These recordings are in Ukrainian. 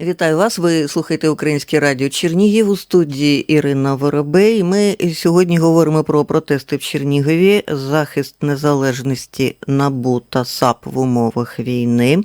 Вітаю вас. Ви слухаєте Українське радіо Чернігів у студії Ірина Воробей. Ми сьогодні говоримо про протести в Чернігові, захист незалежності НАБУ та САП в умовах війни.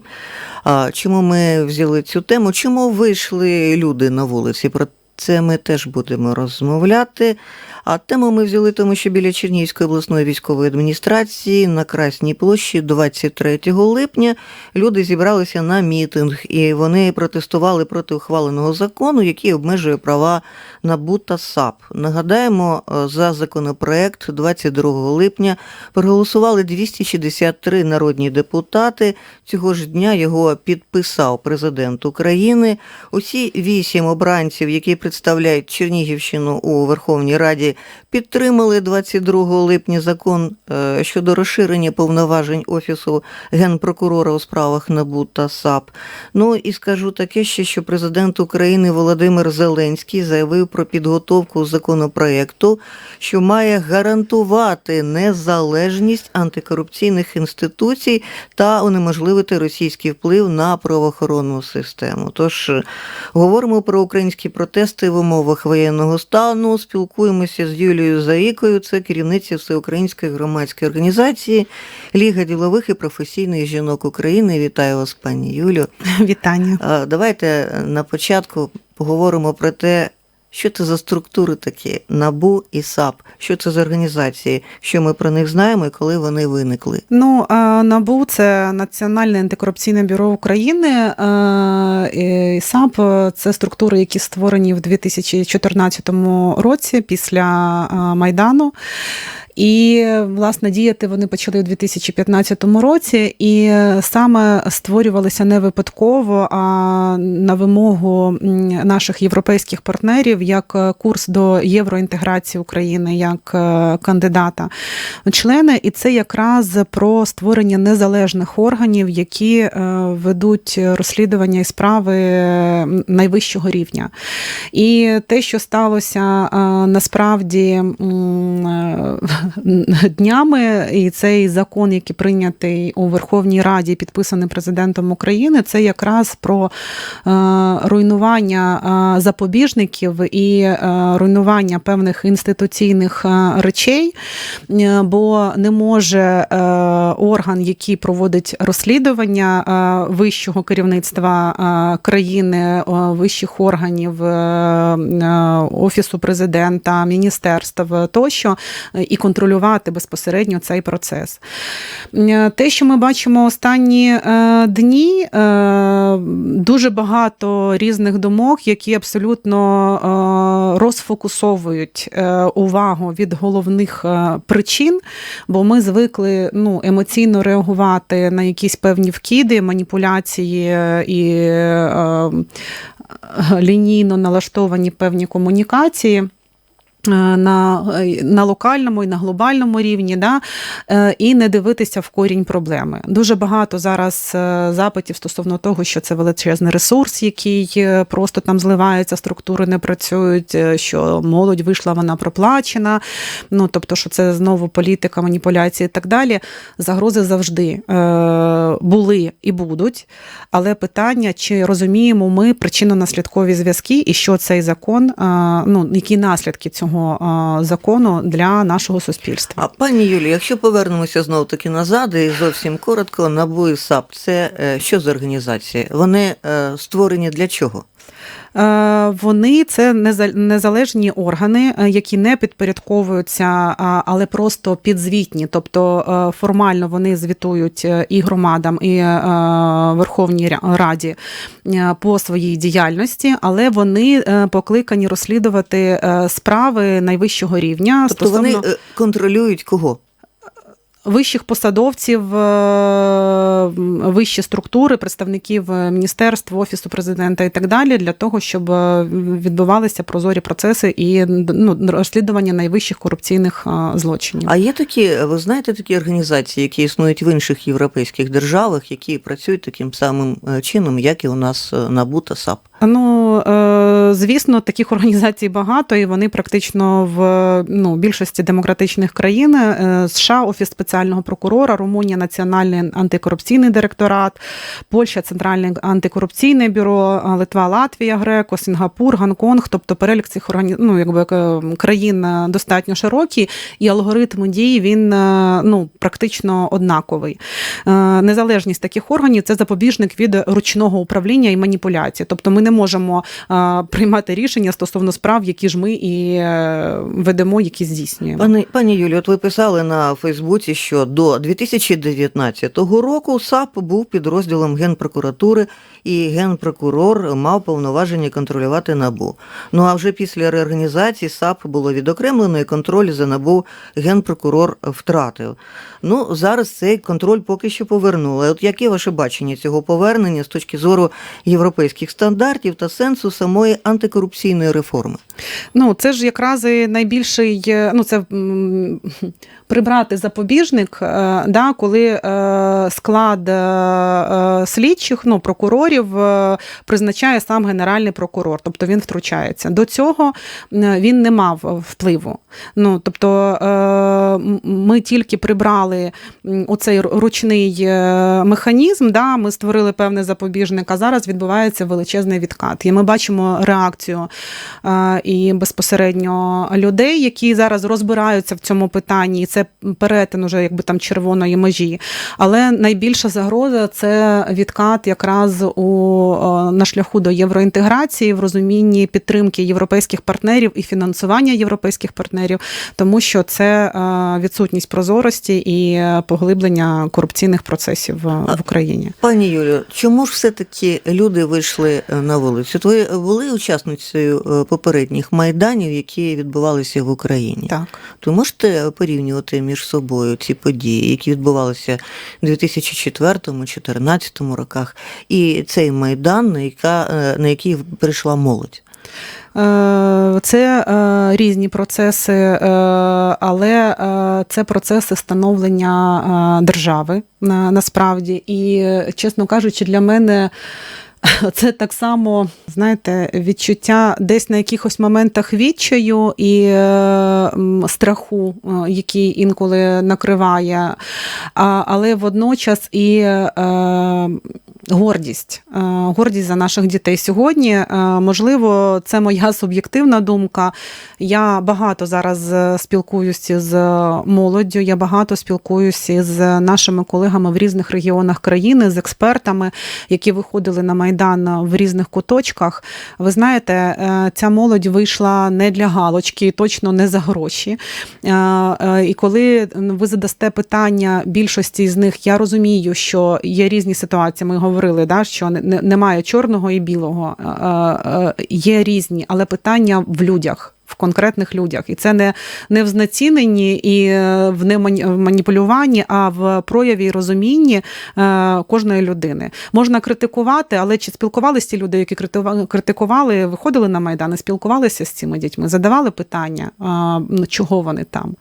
Чому ми взяли цю тему? Чому вийшли люди на вулиці? Про це ми теж будемо розмовляти. А тему ми взяли, тому що біля Чернігівської обласної військової адміністрації на Красній площі 23 липня люди зібралися на мітинг, і вони протестували проти ухваленого закону, який обмежує права НАБУ та САП. Нагадаємо, е, за законопроект 22 липня проголосували 263 народні депутати. Цього ж дня його підписав президент України. Усі вісім обранців, які представляють Чернігівщину у Верховній Раді, підтримали 22 липня закон е, щодо розширення повноважень Офісу генпрокурора у справах НАБУ та САП. Ну і скажу таке ще, що президент України Володимир Зеленський заявив про підготовку законопроекту, що має гарантувати незалежність антикорупційних інституцій та унеможливити російський вплив на правоохоронну систему. Тож е, говоримо про українські протести в умовах воєнного стану, спілкуємося з Юлією Заїкою, це керівниця Всеукраїнської громадської організації Ліга ділових і професійних жінок України. Вітаю вас, пані Юлю. Вітання. Давайте на початку поговоримо про те, що це за структури такі НАБУ і САП, що це за організації, що ми про них знаємо і коли вони виникли. Ну НАБУ це Національне антикорупційне бюро України. і САП це структури, які створені в 2014 році після Майдану. І власне діяти вони почали у 2015 році, і саме створювалися не випадково, а на вимогу наших європейських партнерів як курс до євроінтеграції України як е, кандидата члени. І це якраз про створення незалежних органів, які е, ведуть розслідування і справи найвищого рівня. І те, що сталося е, насправді е, днями, і цей закон, який прийнятий у Верховній Раді, підписаний президентом України, це якраз про е, руйнування е, запобіжників і е, руйнування певних інституційних речей, бо не може орган, який проводить розслідування вищого керівництва країни, вищих органів, офісу президента, міністерств тощо, і контролювати безпосередньо цей процес. Е, Те, що ми бачимо останні е, дні, е, дуже багато різних думок, які абсолютно розфокусовують увагу від головних причин, бо ми звикли ну, емоційно реагувати на якісь певні вкиди, маніпуляції і лінійно налаштовані певні комунікації. Е, На, на локальному і на глобальному рівні, да, е, і не дивитися в корінь проблеми. Дуже багато зараз е, запитів стосовно того, що це величезний ресурс, який е, просто там зливається, структури не працюють, е, що молодь вийшла, вона проплачена. Ну тобто, що це знову політика, маніпуляції і так далі. Загрози завжди е, були і будуть. Але питання, чи розуміємо ми причинно-наслідкові зв'язки, і що цей закон, е, ну які наслідки цього е, закону для нашого суспільства? А пані Юлі, якщо повернемося знову таки назад, і зовсім коротко, НАБУ і САП, це е, що за організації? Вони е, створені для чого? Е, Вони це неза- незалежні органи, е, які не підпорядковуються, але просто підзвітні. Тобто е, формально вони звітують і громадам, і Верховній Раді по своїй діяльності, але вони покликані розслідувати справи найвищого рівня Тобто стосовно вони контролюють кого? Вищих посадовців, е, вищі структури, представників е, міністерств, офісу президента і так далі, для того, щоб е, відбувалися прозорі процеси і ну, розслідування найвищих корупційних злочинів. А є такі, ви знаєте, такі організації, які існують в інших європейських державах, які працюють таким самим чином, як і у нас е, НАБУ та САП? Ну, е, звісно, таких організацій багато, і вони практично в ну, більшості демократичних країн. Е, США, Офіс спеціального прокурора, Румунія Національний антикорупційний директорат, Польща Центральне антикорупційне бюро, Литва, Латвія, Греко, Сінгапур, Гонконг. Тобто перелік цих органі... ну, якби, е, країн е, достатньо широкий, і алгоритм дій він е, ну, практично однаковий. Е, Незалежність таких органів це запобіжник від ручного управління і маніпуляції. Тобто ми не можемо приймати рішення стосовно справ, які ж ми і е, ведемо, які здійснюємо. Пані, пані Юлі, от ви писали на Фейсбуці, що до 2019 року САП був підрозділом Генпрокуратури, і генпрокурор мав повноваження контролювати НАБУ. Ну а вже після реорганізації САП було відокремлено, і контроль за НАБУ генпрокурор втратив. Ну, зараз цей контроль поки що повернули. От яке ваше бачення цього повернення з точки зору європейських стандартів та сенсу самої антикорупційної реформи? Ну, це ж якраз найбільший, е, ну це прибрати запобіжник, е, да, коли е, склад слідчих, ну, прокурорів е, призначає сам генеральний прокурор, тобто він втручається. До цього е, він не мав впливу. Ну, тобто е, ми тільки прибрали оцей ручний е, механізм, да, ми створили певний запобіжник, а зараз відбувається величезний відкат. І ми бачимо реакцію е, і безпосередньо людей, які зараз розбираються в цьому питанні, і це перетин уже якби там червоної межі. Але найбільша загроза це відкат якраз у е, на шляху до євроінтеграції в розумінні підтримки європейських партнерів і фінансування європейських партнерів, тому що це е, відсутність прозорості і поглиблення корупційних процесів е, в Україні. Пані Юлію, чому ж все-таки люди вийшли е, на вулицю? Ви були учасницею попередніх майданів, які відбувалися в Україні? Так. То можете порівнювати між собою ці події, які відбувалися у 2004-2014 роках, і цей майдан, на, яка, е, на який прийшла молодь? Е, Це е, різні процеси, але це процеси становлення держави насправді. І, чесно кажучи, для мене. Це так само, знаєте, відчуття десь на якихось моментах відчаю і страху, який інколи накриває, але водночас і гордість, е, гордість за наших дітей сьогодні. Е, можливо, це моя суб'єктивна думка. Я багато зараз е, спілкуюся з молоддю, я багато спілкуюся з нашими колегами в різних регіонах країни, з експертами, які виходили на майдан в різних куточках. Ви знаєте, ця молодь вийшла не для галочки, точно не за гроші. І коли ви задасте питання більшості з них, я розумію, що є різні ситуації. Ми говорили, да, що не- не- немає чорного і білого. Е, е, Є різні, але питання в людях. В конкретних людях, і це не, не в знеціненні і е, в не маніпулюванні, а в прояві і розумінні е, кожної людини. Можна критикувати, але чи спілкувалися ті люди, які критикували, виходили на майдан спілкувалися з цими дітьми, задавали питання, а, ну, чого вони там.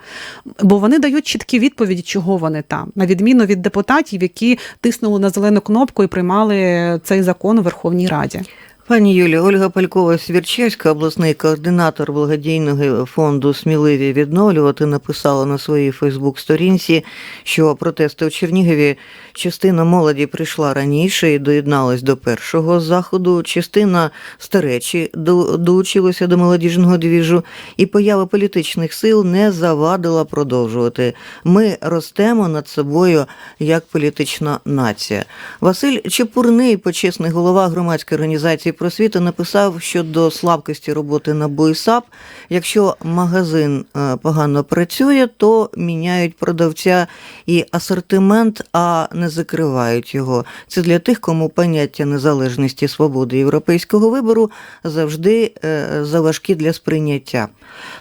Бо вони дають чіткі відповіді, чого вони там, на відміну від депутатів, які тиснули на зелену кнопку і приймали цей закон у Верховній Раді. Пані Юлі, Ольга Палькова Свірчевська, обласний координатор благодійного фонду Сміливі відновлювати, написала на своїй Фейсбук-сторінці, що протести у Чернігові частина молоді прийшла раніше і доєдналась до першого заходу. Частина старечі долучилася до молодіжного двіжу, і поява політичних сил не завадила продовжувати. Ми ростемо над собою як політична нація. Василь Чепурний, почесний голова громадської організації просвіта, написав щодо слабкості роботи НАБУ і САП. Якщо магазин е, погано працює, то міняють продавця і асортимент, а не закривають його. Це для тих, кому поняття незалежності, свободи європейського вибору завжди е, заважкі для сприйняття.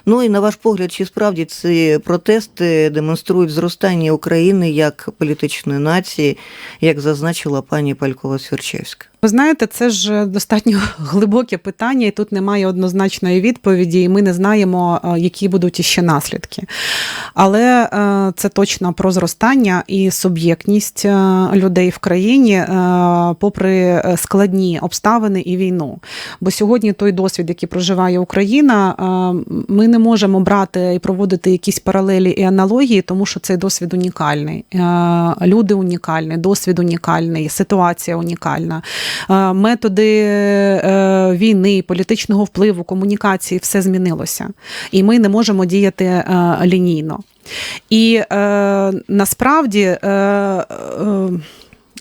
Ну і на ваш погляд, чи справді ці протести демонструють зростання України як політичної нації, як зазначила пані Палькова Свірчевська? Ви знаєте, це ж достатньо глибоке питання, і тут немає однозначної відповіді, і ми не знаємо, е, які будуть іще наслідки. Але е, це точно про зростання і суб'єктність е, людей в країні, попри складні обставини і війну. Бо сьогодні той досвід, який проживає Україна, ми не можемо брати і проводити якісь паралелі і аналогії, тому що цей досвід унікальний. Люди унікальні, досвід унікальний, ситуація унікальна. Е, Методи е, війни, політичного впливу, комунікації все змінилося. І ми не можемо діяти е, лінійно. І насправді.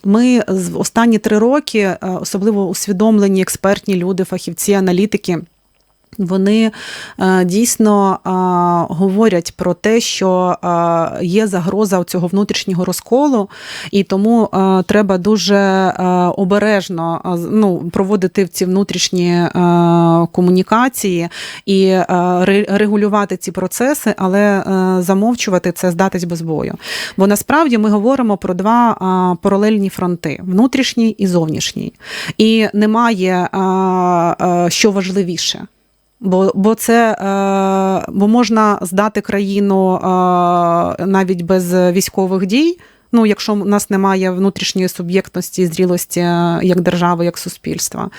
Ми в останні три роки, особливо усвідомлені експертні люди, фахівці, аналітики. Вони е, дійсно е, говорять про те, що е, є загроза цього внутрішнього розколу, і тому треба дуже обережно ну, проводити ці внутрішні комунікації і регулювати ці процеси, але замовчувати це здатись без бою. Бо насправді ми говоримо про два паралельні фронти: внутрішній і зовнішній. І немає що важливіше. Бо, бо це е, бо можна здати країну е, навіть без військових дій. Ну, якщо у нас немає внутрішньої суб'єктності, зрілості е, як держави, як суспільства,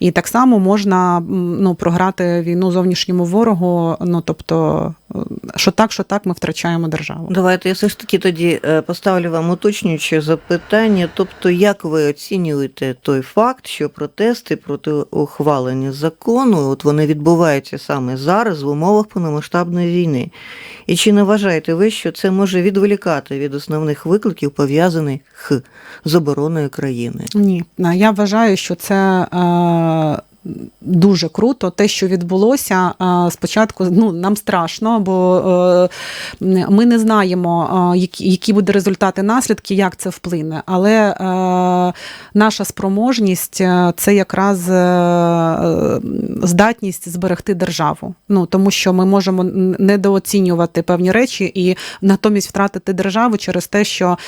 і так само можна ну, програти війну зовнішньому ворогу. Ну тобто, е, що так, що так, ми втрачаємо державу. Давайте я все ж таки тоді е, поставлю вам уточнююче запитання. Тобто, як ви оцінюєте той факт, що протести проти ухвалення закону, от вони відбуваються саме зараз в умовах повномасштабної війни? І чи не вважаєте ви, що це може відволікати від основних викликів, пов'язаних з обороною країни? Ні, я вважаю, що це е, дуже круто. Те, що відбулося спочатку, ну нам страшно, бо е, ми не знаємо, які, будуть результати наслідки, як це вплине. Але е, наша спроможність е, це якраз здатність зберегти державу. Ну тому що ми можемо недооцінювати певні речі і натомість втратити державу через те, що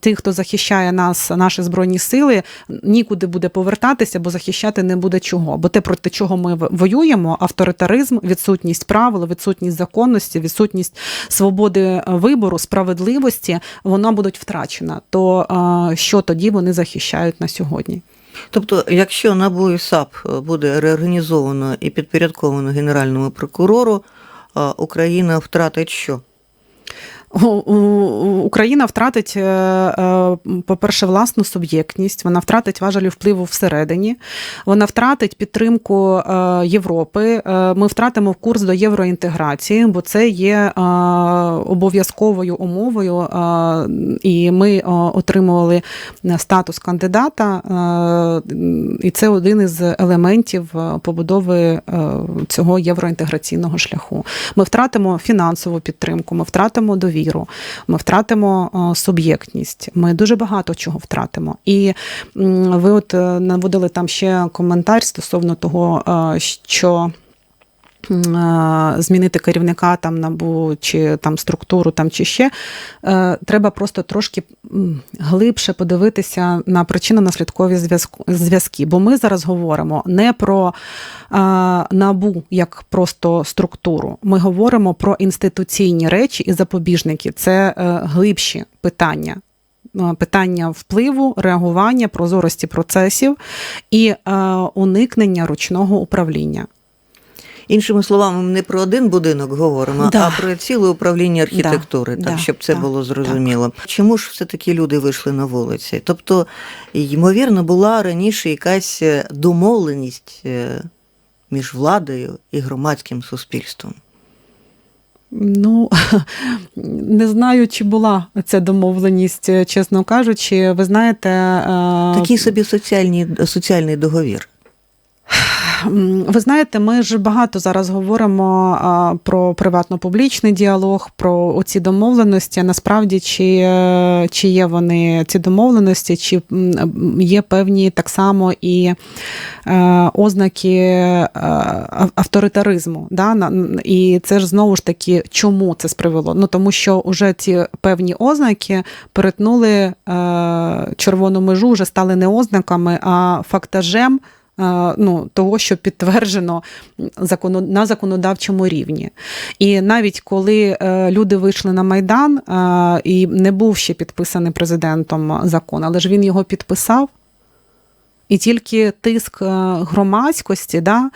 ті, хто захищає нас, наші збройні сили, нікуди буде повертатися, бо захищати не буде чого. Бо те, проти чого ми воюємо, авторитаризм, відсутність правил, відсутність законності, відсутність свободи е, вибору, справедливості, вона будуть втрачена. То е, що тоді вони захищають на сьогодні? Тобто, якщо НАБУ і САП буде реорганізовано і підпорядковано Генеральному прокурору, е, Україна втратить що? Україна втратить, е, е, по-перше, власну суб'єктність, вона втратить важелі впливу всередині, вона втратить підтримку е, Європи. Ми втратимо курс до євроінтеграції, бо це є обов'язковою умовою, і ми отримували статус кандидата, і це один із елементів побудови цього євроінтеграційного шляху. Ми втратимо фінансову підтримку, ми втратимо довіру, ми втратимо суб'єктність. Ми дуже багато чого втратимо. І ви от е, наводили там ще коментар стосовно того, е, що. Е, Змінити керівника там набу чи там структуру, там чи ще Е, треба просто трошки глибше подивитися на причинно-наслідкові зв'язки. Бо ми зараз говоримо не про е, набу як просто структуру. Ми говоримо про інституційні речі і запобіжники. Це глибші питання. Питання впливу, реагування, прозорості процесів і уникнення ручного управління. Іншими словами, ми не про один будинок говоримо, Да. а про ціле управління архітектури, Да, так, да, щоб це так, було зрозуміло. Чому ж все-таки люди вийшли на вулиці? Тобто, ймовірно, була раніше якась е, домовленість е, між владою і громадським суспільством. Ну не знаю, чи була ця домовленість, чесно кажучи. Ви знаєте, е, Такий собі соціальний, соціальний договір. Ви знаєте, ми ж багато зараз говоримо про приватно-публічний діалог, про оці домовленості. Насправді, чи, е, чи є вони ці домовленості, чи є певні так само і е, ознаки е, авторитаризму. Да? І це ж знову ж таки, чому це спривело? Ну тому що вже ці певні ознаки перетнули червону межу, вже стали не ознаками, а фактажем. Ну, того, що підтверджено на законодавчому рівні. І навіть коли е, люди вийшли на Майдан, і не був ще підписаний президентом закон, але ж він його підписав. І тільки тиск е, громадськості, да,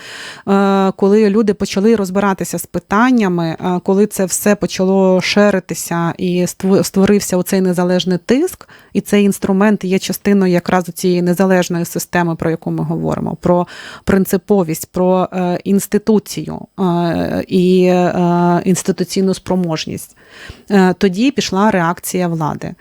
е, коли люди почали розбиратися з питаннями, е, коли це все почало шеритися і ство- створився оцей незалежний тиск, і цей інструмент є частиною якраз цієї незалежної системи, про яку ми говоримо, про принциповість, про інституцію і інституційну спроможність. Тоді пішла реакція влади.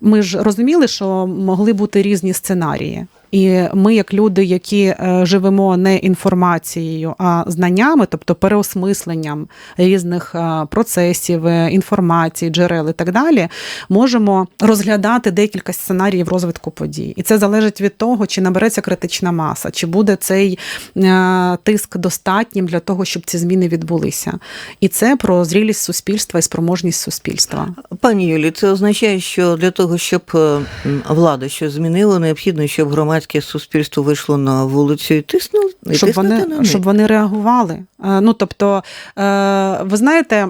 Ми ж розуміли, що могли бути різні сценарії. І ми, як люди, які е, живемо не інформацією, а знаннями, тобто переосмисленням різних е, процесів, е, інформації, джерел і так далі, можемо розглядати декілька сценаріїв розвитку подій. І це залежить від того, чи набереться критична маса, чи буде цей тиск достатнім для того, щоб ці зміни відбулися. І це про зрілість суспільства і спроможність суспільства. Пані Юлі, це означає, що для того, щоб влада щось змінила, необхідно, щоб громадське суспільство вийшло на вулицю і тиснуло, і щоб вони, на них. щоб вони реагували. Е, Ну тобто, е, ви знаєте,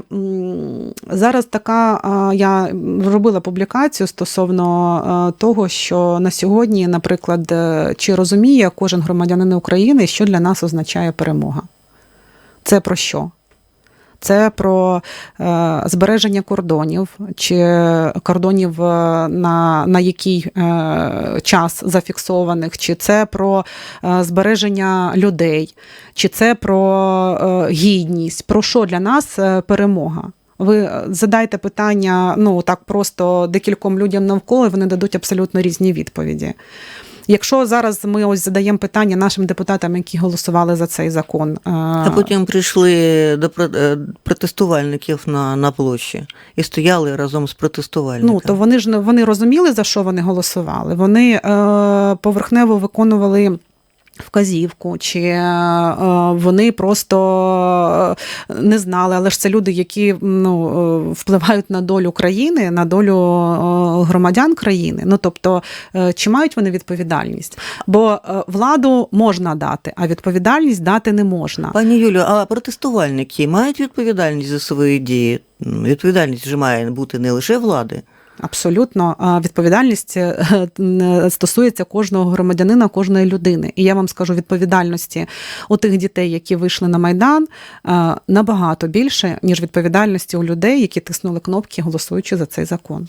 зараз така е, я робила публікацію стосовно того, що на сьогодні, наприклад, чи розуміє кожен громадянин України, що для нас означає перемога. Це про що? Це про е, збереження кордонів, чи кордонів, е, на, на який е, час зафіксованих, чи це про збереження людей, чи це про гідність. Про що для нас перемога? Ви задайте питання ну так просто декільком людям навколо, і вони дадуть абсолютно різні відповіді. Якщо зараз ми ось задаємо питання нашим депутатам, які голосували за цей закон, е, А потім прийшли до е, протестувальників на, на площі і стояли разом з протестувальниками. Ну то вони ж вони розуміли за що вони голосували. Вони е, поверхнево виконували. Вказівку, чи е, вони просто е, не знали, але ж це люди, які ну, е, впливають на долю країни, на долю е, громадян країни. Ну тобто, е, чи мають вони відповідальність? Бо е, владу можна дати, а відповідальність дати не можна. Пані Юлю, а протестувальники мають відповідальність за свої дії? Відповідальність вже має бути не лише влади. Абсолютно відповідальність е, е, стосується кожного громадянина, кожної людини. І я вам скажу, відповідальності у тих дітей, які вийшли на майдан, набагато більше ніж відповідальності у людей, які тиснули кнопки, голосуючи за цей закон.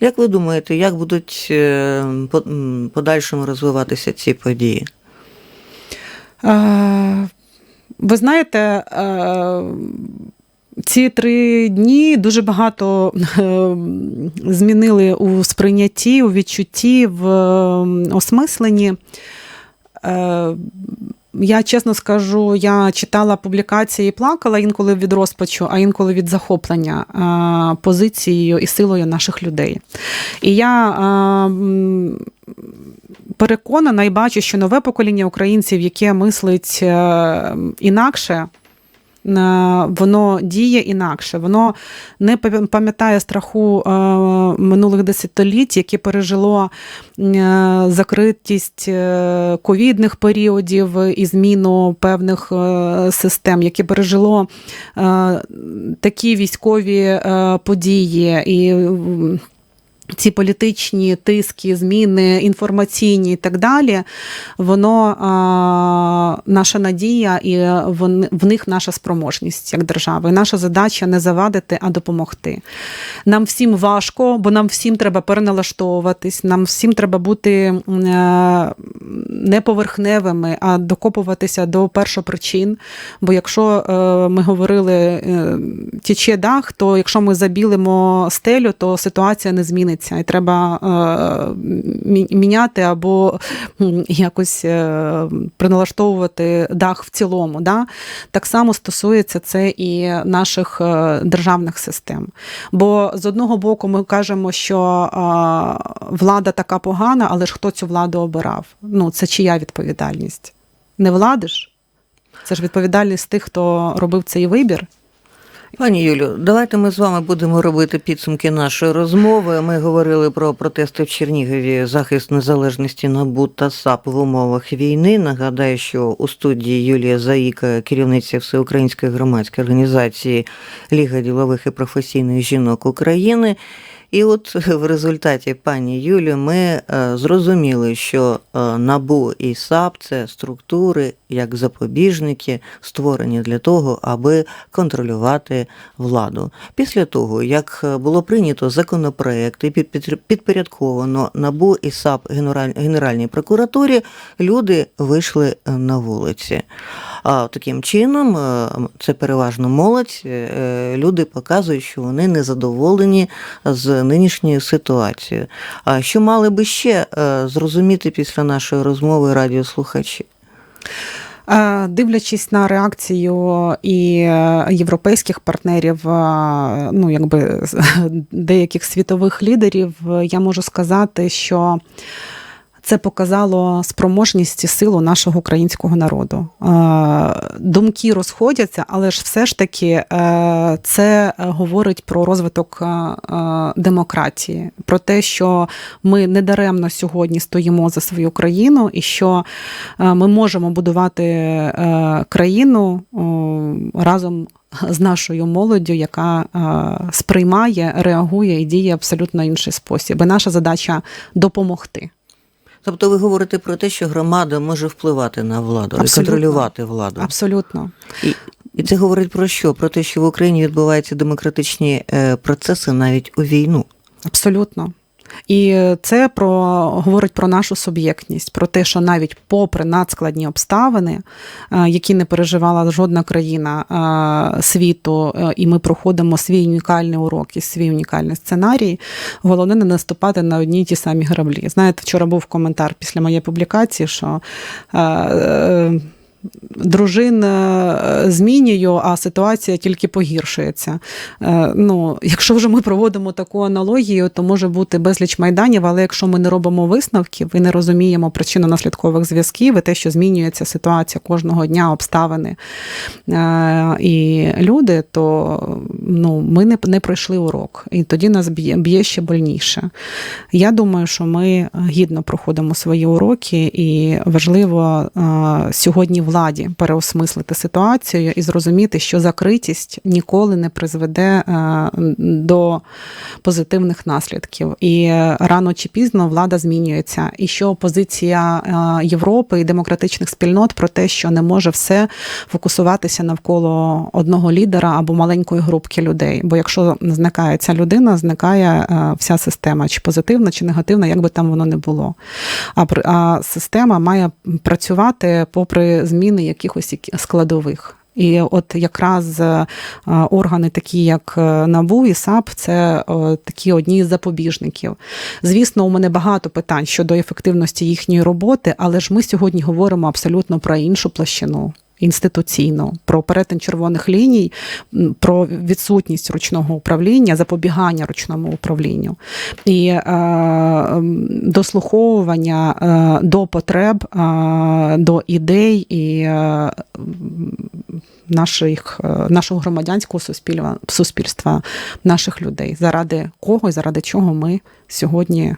Як ви думаєте, як будуть е, по- подальшому розвиватися ці події? Ви знаєте, ці три дні дуже багато е, змінили у сприйнятті, у відчутті, в осмисленні. Е, Я чесно скажу, я читала публікації і плакала інколи від розпачу, а інколи від захоплення е, позицією і силою наших людей. І я переконана і бачу, що нове покоління українців, яке мислить інакше, воно діє інакше, воно не пам'я- пам'ятає страху е, минулих десятиліть, яке пережило е, закритість е, ковідних періодів і зміну певних систем, яке пережило такі військові події і. Ці політичні тиски, зміни інформаційні і так далі, воно а, наша надія і вон- в них наша спроможність як держави. Наша задача не завадити, а допомогти. Нам всім важко, бо нам всім треба переналаштовуватись, нам всім треба бути м, е, не поверхневими, а докопуватися до першопричин. Бо якщо е, ми говорили, е, тіче дах, то якщо ми забілимо стелю, то ситуація не зміниться. Станеться, і треба е, міняти або якось е, приналаштовувати дах в цілому. Да? Так само стосується це і наших е, державних систем. Бо з одного боку ми кажемо, що влада така погана, але ж хто цю владу обирав? Ну, це чия відповідальність? Не влади ж? Це ж відповідальність тих, хто робив цей вибір. Пані Юлю, давайте ми з вами будемо робити підсумки нашої розмови. Ми говорили про протести в Чернігові, захист незалежності НАБУ та САП в умовах війни. Нагадаю, що у студії Юлія Заїка, керівниця Всеукраїнської громадської організації Ліга ділових і професійних жінок України. І от в результаті, пані Юлі, ми е, зрозуміли, що е, НАБУ і САП це структури як запобіжники, створені для того, аби контролювати владу. Після того, як е, було прийнято законопроект і під- під- підпорядковано НАБУ і САП Генераль- Генеральній прокуратурі, люди вийшли е, на вулиці. А таким чином, е, це переважно молодь, люди показують, що вони незадоволені з нинішньою ситуацією. А що мали би ще зрозуміти після нашої розмови радіослухачі? Е, Дивлячись на реакцію і е, європейських партнерів, е, ну якби деяких світових лідерів, я можу сказати, що це показало спроможність і силу нашого українського народу. Е, Думки розходяться, але ж все ж таки е, це говорить про розвиток е, е, демократії, про те, що ми недаремно сьогодні стоїмо за свою країну, і що е, ми можемо будувати е, країну разом з нашою молоддю, яка е, сприймає, реагує і діє абсолютно інший спосіб. І наша задача допомогти. Тобто ви говорите про те, що громада може впливати на владу, і контролювати владу. Абсолютно. І, і це говорить про що? Про те, що в Україні відбуваються демократичні е, процеси навіть у війну. Абсолютно. І це про говорить про нашу суб'єктність, про те, що навіть попри надскладні обставини, е, які не переживала жодна країна е, світу, е, і ми проходимо свій унікальний урок і свій унікальний сценарій, головне не наступати на одні й ті самі граблі. Знаєте, вчора був коментар після моєї публікації, що дружин е, змінюю, а ситуація тільки погіршується. Е, Ну, якщо вже ми проводимо таку аналогію, то може бути безліч майданів, але якщо ми не робимо висновків і не розуміємо причинно-наслідкових зв'язків, і те, що змінюється ситуація кожного дня, обставини е, і люди, то ну, ми не, не пройшли урок. І тоді нас б'є, ще больніше. Я думаю, що ми гідно проходимо свої уроки, і важливо сьогодні владі переосмислити ситуацію і зрозуміти, що закритість ніколи не призведе е, до позитивних наслідків. І рано чи пізно влада змінюється. І що позиція е, Європи і демократичних спільнот про те, що не може все фокусуватися навколо одного лідера або маленької групки людей. Бо якщо зникає ця людина, зникає е, вся система, чи позитивна, чи негативна, як би там воно не було. А система має працювати попри зміни якихось складових. І от якраз е, органи, такі як е, НАБУ і САП, це е, такі одні з запобіжників. Звісно, у мене багато питань щодо ефективності їхньої роботи, але ж ми сьогодні говоримо абсолютно про іншу площину. Інституційно. Про перетин червоних ліній, про відсутність ручного управління, запобігання ручному управлінню. І е, дослуховування е, до потреб, е, до ідей і е, наших, е, нашого громадянського суспільства, суспільства, наших людей, заради кого і заради чого ми сьогодні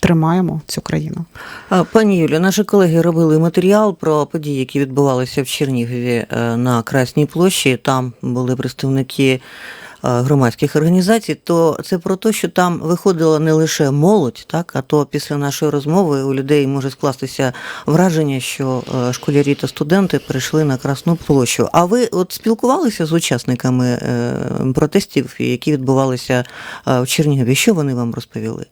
тримаємо цю країну. Пані Юлі, наші колеги робили матеріал про події, які відбувалися в Чернігові е, на Красній площі. Там були представники е, громадських організацій. То це про те, що там виходила не лише молодь, так а то після нашої розмови у людей може скластися враження, що е, школярі та студенти прийшли на Красну площу. А ви от спілкувалися з учасниками протестів, які відбувалися в Чернігові? Що вони вам розповіли?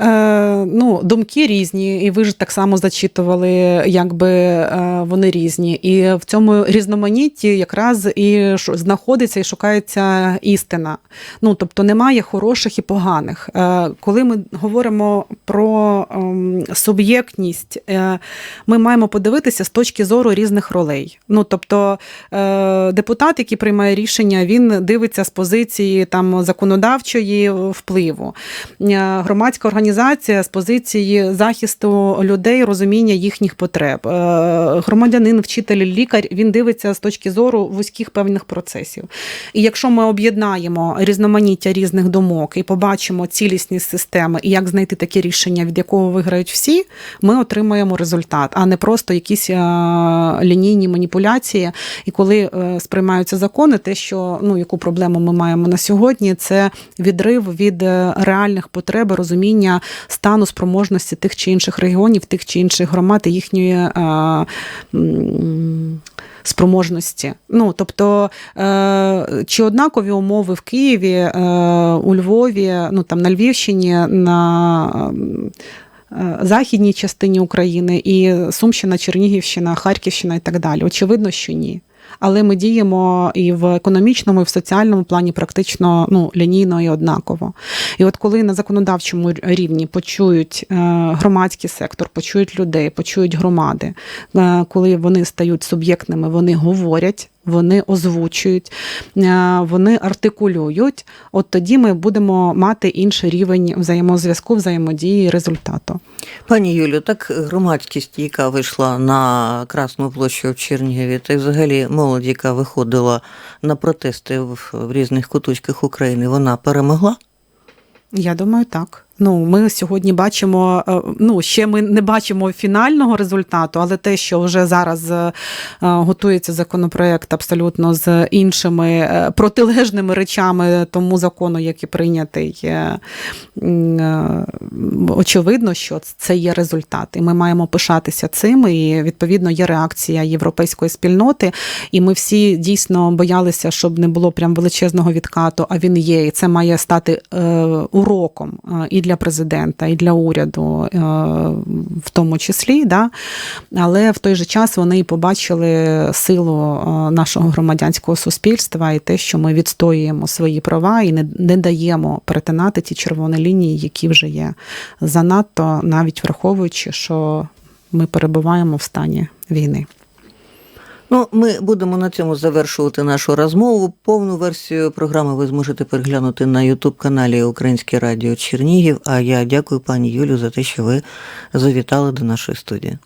Е, ну, думки різні, і ви ж так само зачитували, якби е, вони різні. І в цьому різноманітті якраз і знаходиться і шукається істина. Ну, тобто немає хороших і поганих. Е, Коли ми говоримо про ем, суб'єктність, е, ми маємо подивитися з точки зору різних ролей. Ну, тобто, е, депутат, який приймає рішення, він дивиться з позиції там законодавчої впливу. Е, Громадська організація з позиції захисту людей, розуміння їхніх потреб. Е, Громадянин, вчитель, лікар він дивиться з точки зору вузьких певних процесів. І якщо ми об'єднаємо різноманіття різних думок і побачимо цілісність системи і як знайти таке рішення, від якого виграють всі, ми отримаємо результат, а не просто якісь е, лінійні маніпуляції. І коли е, сприймаються закони, те, що ну яку проблему ми маємо на сьогодні, це відрив від реальних потреб, розуміння стану спроможності тих чи інших регіонів, тих чи інших громад і їхньої. е, м, Спроможності. Ну, тобто, е, чи однакові умови в Києві, е, у Львові, ну там на Львівщині, на е, західній частині України, і Сумщина, Чернігівщина, Харківщина і так далі. Очевидно, що ні. Але ми діємо і в економічному, і в соціальному плані практично ну, лінійно і однаково. І от коли на законодавчому рівні почують е, громадський сектор, почують людей, почують громади, е, коли вони стають суб'єктними, вони говорять. Вони озвучують, е, вони артикулюють. От тоді ми будемо мати інший рівень взаємозв'язку, взаємодії результату. Пані Юлю, так громадськість, яка вийшла на Красну площу в Чернігові, та й взагалі молодь, яка виходила на протести в, в різних куточках України, вона перемогла? Я думаю, так. Ну, ми сьогодні бачимо. е, Ну, ще ми не бачимо фінального результату, але те, що вже зараз е, готується законопроект абсолютно з іншими е, протилежними речами тому закону, який прийнятий, е, е, очевидно, що це є результат. І ми маємо пишатися цим. І відповідно є реакція європейської спільноти. І ми всі дійсно боялися, щоб не було прям величезного відкату. А він є, і це має стати е, уроком е, і для президента, і для уряду, е, в тому числі. Да? Але в той же час вони і побачили силу е, нашого громадянського суспільства і те, що ми відстоюємо свої права і не, не даємо перетинати ті червоні лінії, які вже є. Занадто навіть враховуючи, що ми перебуваємо в стані війни. Ну, ми будемо на цьому завершувати нашу розмову. Повну версію програми ви зможете переглянути на Ютуб-каналі Українське Радіо Чернігів. А я дякую пані Юлю за те, що ви завітали до нашої студії.